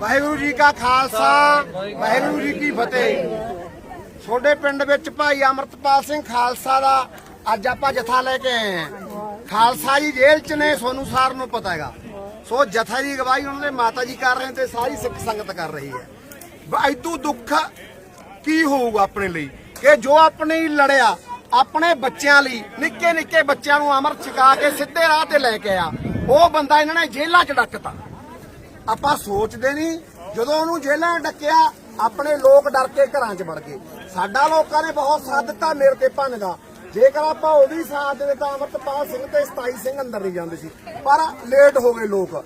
ਵਾਹਿਗੁਰੂ ਜੀ ਕਾ ਖਾਲਸਾ, ਵਾਹਿਗੁਰੂ ਜੀ ਕੀ ਫਤਿਹ। ਤੁਹਾਡੇ ਪਿੰਡ ਵਿੱਚ ਭਾਈ ਅਮਰਤਪਾਲ ਸਿੰਘ ਖਾਲਸਾ ਦਾ ਅੱਜ ਆਪਾਂ ਜਥਾ ਲੈ ਕੇ ਆਏ ਹਾਂ। ਖਾਲਸਾ ਜੀ ਜੇਲ੍ਹ 'ਚ ਨੇ ਸੋਨੂੰ ਸਾਰ ਨੂੰ ਪਤਾ ਹੈਗਾ। ਸੋ ਜਥਾ ਦੀ ਅਗਵਾਈ ਉਹਨਾਂ ਦੇ ਮਾਤਾ ਜੀ ਕਰ ਰਹੇ ਤੇ ਸਾਰੀ ਸਿੱਖ ਸੰਗਤ ਕਰ ਰਹੀ ਹੈ। ਐਦੂ ਦੁੱਖ ਕੀ ਹੋਊਗਾ ਆਪਣੇ ਲਈ? ਕਿ ਜੋ ਆਪਣੇ ਹੀ ਲੜਿਆ, ਆਪਣੇ ਬੱਚਿਆਂ ਲਈ ਨਿੱਕੇ ਨਿੱਕੇ ਬੱਚਿਆਂ ਨੂੰ ਅਮਰ ਛਕਾ ਕੇ ਸਿੱਧੇ ਰਾਹ ਤੇ ਲੈ ਕੇ ਆਇਆ। ਉਹ ਬੰਦਾ ਇਹਨਾਂ ਨੇ ਜੇਲ੍ਹਾਂ 'ਚ ਡੱਕਤਾ। ਆਪਾਂ ਸੋਚਦੇ ਨਹੀਂ, ਜਦੋਂ ਉਹਨੂੰ ਜੇਲ੍ਹਾਂ 'ਚ ਡੱਕਿਆ, ਆਪਣੇ ਲੋਕ ਡਰ ਕੇ ਘਰਾਂ 'ਚ ਵੜ ਗਏ। ਸਾਡਾ ਲੋਕਾਂ ਨੇ ਬਹੁਤ ਸਾਥ ਦਿੱਤਾ ਮੇਰੇ ਤੇ ਭੰਨ ਦਾ। ਜੇਕਰ ਆਪਾਂ ਉਹਦੀ ਸਾਥ ਦੇ ਤਾਂ ਅਮਰਤਪਾਲ ਸਿੰਘ ਤੇ 27 ਸਿੰਘ ਅੰਦਰ ਨਹੀਂ ਜਾਂਦੇ ਸੀ। ਪਰ ਲੇਟ ਹੋ ਗਏ ਲੋਕ।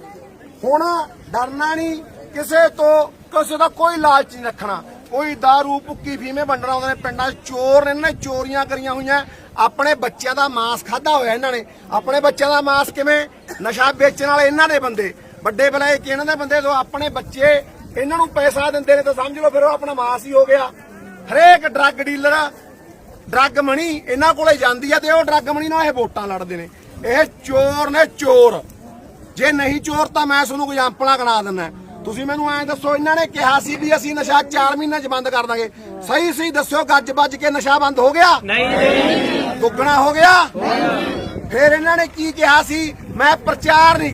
ਹੁਣ ਡਰਨਾ ਨਹੀਂ, ਕਿਸੇ ਤੋਂ ਕਿਸੇ ਦਾ ਕੋਈ ਲਾਲਚ ਨਹੀਂ ਰੱਖਣਾ। ਕੋਈ दारू, ਭੁੱਕੀ, ਫੀਮੇ ਵੰਡਣਾ ਉਹਨਾਂ ਨੇ ਪਿੰਡਾਂ 'ਚ ਚੋਰ ਨੇ, ਇਹਨਾਂ ਨੇ ਚੋਰੀਆਂ ਕਰੀਆਂ ਹੋਈਆਂ। ਆਪਣੇ ਬੱਚਿਆਂ ਦਾ ਮਾਸ ਖਾਦਾ ਹੋਇਆ ਇਹਨਾਂ ਨੇ। ਆਪਣੇ ਬੱਚਿਆਂ ਦਾ ਮਾਸ ਕਿਵੇਂ? ਨਸ਼ਾ ਵੇਚਣ ਵਾਲੇ ਇਹਨਾਂ ਦੇ ਬੰਦੇ। ਵੱਡੇ ਬਲਾਏ ਕਿ ਇਹਨਾਂ ਦੇ ਬੰਦੇ ਤੋਂ ਆਪਣੇ ਬੱਚੇ ਇਹਨਾਂ ਨੂੰ ਪੈਸਾ ਦਿੰਦੇ ਨੇ ਤਾਂ ਸਮਝ ਲਓ ਫਿਰ ਉਹ ਆਪਣਾ ਮਾਸ ਹੀ ਹੋ ਗਿਆ। ਹਰੇਕ ਡਰੱਗ ਡੀਲਰ ਡਰੱਗ ਮਣੀ ਇਹਨਾਂ ਕੋਲੇ ਜਾਂਦੀ ਆ ਤੇ ਉਹ ਡਰੱਗ ਮਣੀ ਨਾਲ ਇਹ ਵੋਟਾਂ ਲੜਦੇ ਨੇ। ਇਹ ਚੋਰ ਨੇ ਚੋਰ। ਜੇ ਨਹੀਂ ਚੋਰ ਤਾਂ ਮੈਂ ਤੁਹਾਨੂੰ ਕੋਈ ਐਗਜ਼ਾਮਪਲਾਂ ਗਣਾ ਦਿੰਦਾ। ਤੁਸੀਂ ਮੈਨੂੰ ਐਂ ਦੱਸੋ ਇਹਨਾਂ ਨੇ ਕਿਹਾ ਸੀ ਵੀ ਅਸੀਂ ਨਸ਼ਾ 4 ਮਹੀਨਿਆਂ 'ਚ ਬੰਦ ਕਰ ਦਾਂਗੇ। ਸਹੀ ਸਹੀ ਦੱਸਿਓ ਗੱਜ ਵੱਜ ਕੇ ਨਸ਼ਾ ਬੰਦ ਹੋ ਗਿਆ? ਨਹੀਂ। ਦੁੱਗਣਾ ਹੋ ਗਿਆ? ਫਿਰ ਇਹਨਾਂ ਨੇ ਕੀ ਕਿਹਾ ਸੀ? ਮੈਂ ਪ੍ਰਚਾਰ ਨਹੀਂ